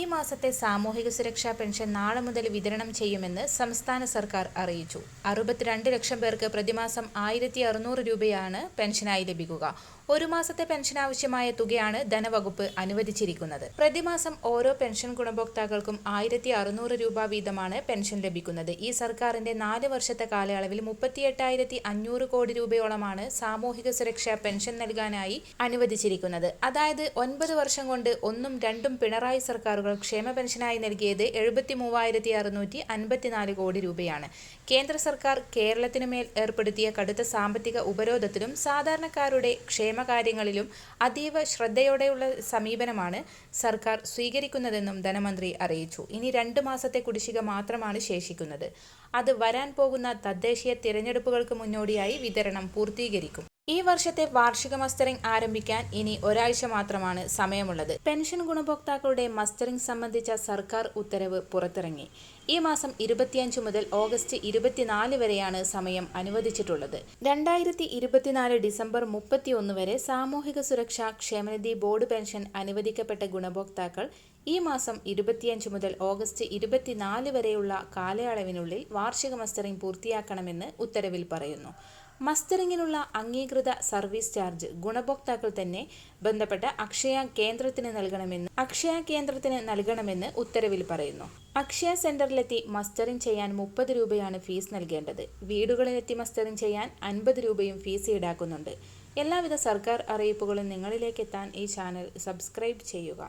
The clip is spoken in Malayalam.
ഈ മാസത്തെ സാമൂഹിക സുരക്ഷാ പെൻഷൻ നാളെ മുതൽ വിതരണം ചെയ്യുമെന്ന് സംസ്ഥാന സർക്കാർ അറിയിച്ചു. അറുപത്തിരണ്ട് ലക്ഷം പേർക്ക് പ്രതിമാസം ആയിരത്തി അറുന്നൂറ് രൂപയാണ് പെൻഷനായി ലഭിക്കുക. ഒരു മാസത്തെ പെൻഷൻ ആവശ്യമായ തുകയാണ് ധനവകുപ്പ് അനുവദിച്ചിരിക്കുന്നത്. പ്രതിമാസം ഓരോ പെൻഷൻ ഗുണഭോക്താക്കൾക്കും ആയിരത്തി അറുന്നൂറ് രൂപ വീതമാണ് പെൻഷൻ ലഭിക്കുന്നത്. ഈ സർക്കാരിന്റെ നാല് വർഷത്തെ കാലയളവിൽ മുപ്പത്തിയെട്ടായിരത്തി അഞ്ഞൂറ് കോടി രൂപയോളമാണ് സാമൂഹിക സുരക്ഷാ പെൻഷൻ നൽകാനായി അനുവദിച്ചിരിക്കുന്നത്. അതായത് ഒൻപത് വർഷം കൊണ്ട് ഒന്നും രണ്ടും പിണറായി സർക്കാരുകൾ ക്ഷേമ പെൻഷനായി നൽകിയത് എഴുപത്തി മൂവായിരത്തി അറുന്നൂറ്റി അൻപത്തിനാല് കോടി രൂപയാണ്. കേന്ദ്ര സർക്കാർ കേരളത്തിനുമേൽ ഏർപ്പെടുത്തിയ കടുത്ത സാമ്പത്തിക ഉപരോധത്തിലും സാധാരണക്കാരുടെ ക്ഷേമകാര്യങ്ങളിലും അതീവ ശ്രദ്ധയോടെയുള്ള സമീപനമാണ് സർക്കാർ സ്വീകരിക്കുന്നതെന്നും ധനമന്ത്രി അറിയിച്ചു. ഇനി രണ്ട് മാസത്തെ കുടിശ്ശിക മാത്രമാണ് ശേഷിക്കുന്നത്. അത് വരാൻ പോകുന്ന തദ്ദേശീയ തിരഞ്ഞെടുപ്പുകൾക്ക് മുന്നോടിയായി വിതരണം പൂർത്തീകരിക്കും. ഈ വർഷത്തെ വാർഷിക മസ്റ്ററിംഗ് ആരംഭിക്കാൻ ഇനി ഒരാഴ്ച മാത്രമാണ് സമയമുള്ളത്. പെൻഷൻ ഗുണഭോക്താക്കളുടെ മസ്റ്ററിംഗ് സംബന്ധിച്ച സർക്കാർ ഉത്തരവ് പുറത്തിറങ്ങി. ഈ മാസം ഇരുപത്തിയഞ്ച് മുതൽ ഓഗസ്റ്റ് ഇരുപത്തിനാല് വരെയാണ് സമയം അനുവദിച്ചിട്ടുള്ളത്. രണ്ടായിരത്തി ഇരുപത്തിനാല് ഡിസംബർ മുപ്പത്തിയൊന്ന് വരെ സാമൂഹിക സുരക്ഷാ ക്ഷേമനിധി ബോർഡ് പെൻഷൻ അനുവദിക്കപ്പെട്ട ഗുണഭോക്താക്കൾ ഈ മാസം ഇരുപത്തിയഞ്ച് മുതൽ ഓഗസ്റ്റ് ഇരുപത്തിനാല് വരെയുള്ള കാലയളവിനുള്ളിൽ വാർഷിക മസ്റ്ററിംഗ് പൂർത്തിയാക്കണമെന്ന് ഉത്തരവിൽ പറയുന്നു. മസ്റ്ററിങ്ങിനുള്ള അംഗീകൃത സർവീസ് ചാർജ് ഗുണഭോക്താക്കൾ തന്നെ ബന്ധപ്പെട്ട അക്ഷയ കേന്ദ്രത്തിന് നൽകണമെന്ന് അക്ഷയ കേന്ദ്രത്തിന് നൽകണമെന്ന് ഉത്തരവിൽ പറയുന്നു. അക്ഷയ സെന്ററിലെത്തി മസ്റ്ററിംഗ് ചെയ്യാൻ മുപ്പത് രൂപയാണ് ഫീസ് നൽകേണ്ടത്. വീടുകളിലെത്തി മസ്റ്ററിംഗ് ചെയ്യാൻ അൻപത് രൂപയും ഫീസ് ഈടാക്കുന്നുണ്ട്. എല്ലാവിധ സർക്കാർ അറിയിപ്പുകളും നിങ്ങളിലേക്ക് എത്താൻ ഈ ചാനൽ സബ്സ്ക്രൈബ് ചെയ്യുക.